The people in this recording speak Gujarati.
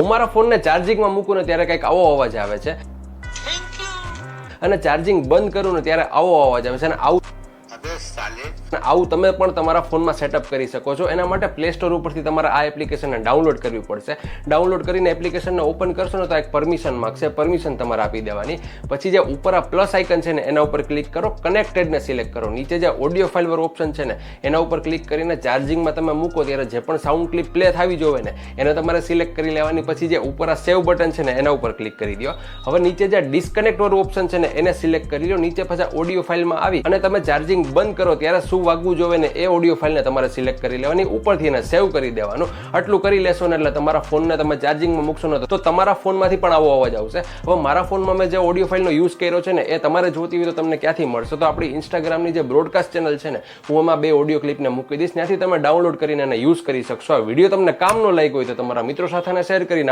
હું મારા ફોનને ચાર્જિંગમાં મૂકું ને ત્યારે કંઈક આવો અવાજ આવે છે. અને ચાર્જિંગ બંધ કરું ને ત્યારે આવો અવાજ આવે છે અને આવું દિવસ ચાલે. આવું તમે પણ તમારા ફોનમાં સેટઅપ કરી શકો છો. એના માટે પ્લે સ્ટોર ઉપરથી તમારે આ એપ્લિકેશનને ડાઉનલોડ કરવી પડશે. ડાઉનલોડ કરીને એપ્લિકેશનને ઓપન કરશો ને તો એક પરમિશન માગશે પરમિશન તમારે આપી દેવાની. પછી જે ઉપર આ પ્લસ આઇકન છે ને, એના ઉપર ક્લિક કરો. કનેક્ટેડને સિલેક્ટ કરો. નીચે જે ઓડિયો ફાઇલ ઓપ્શન છે ને, એના ઉપર ક્લિક કરીને ચાર્જિંગમાં તમે મૂકો ત્યારે જે પણ સાઉન્ડ ક્લિપ પ્લે થવી જોવે ને, એને તમારે સિલેક્ટ કરી લેવાની. પછી જે ઉપર આ સેવ બટન છે ને, એના ઉપર ક્લિક કરી દો. હવે નીચે જે ડિસ્કનેક્ટ વાળું ઓપ્શન છે ને, એને સિલેક્ટ કરી લો. નીચે પાછા ઓડિયો ફાઇલમાં આવી અને તમે ચાર્જિંગ બંધ કરો ત્યારે શું વાગવું જોવે ને એ ઓડિયો ફાઇલને તમારે સિલેક્ટ કરી લેવાની. ઉપરથી એને સેવ કરી દેવાનું. આટલું કરી લેશો ને એટલે તમારા ફોનને તમે ચાર્જિંગમાં મૂકશો ને તો તમારા ફોનમાંથી પણ આવો અવાજ આવશે. હવે મારા ફોનમાં મેં જે ઓડિયો ફાઇલનો યુઝ કર્યો છે ને એ તમારે જોતી હોય તો તમને ક્યાંથી મળશે? તો આપણી ઇન્સ્ટાગ્રામની જે બ્રોડકાસ્ટ ચેનલ છે ને, હું એમાં બે ઓડિયો ક્લિપને મૂકી દઈશ. ત્યાંથી તમે ડાઉનલોડ કરીને એને યુઝ કરી શકશો. આ વીડિયો તમને કામનો લાયક હોય તો તમારા મિત્રો સાથે શેર કરીને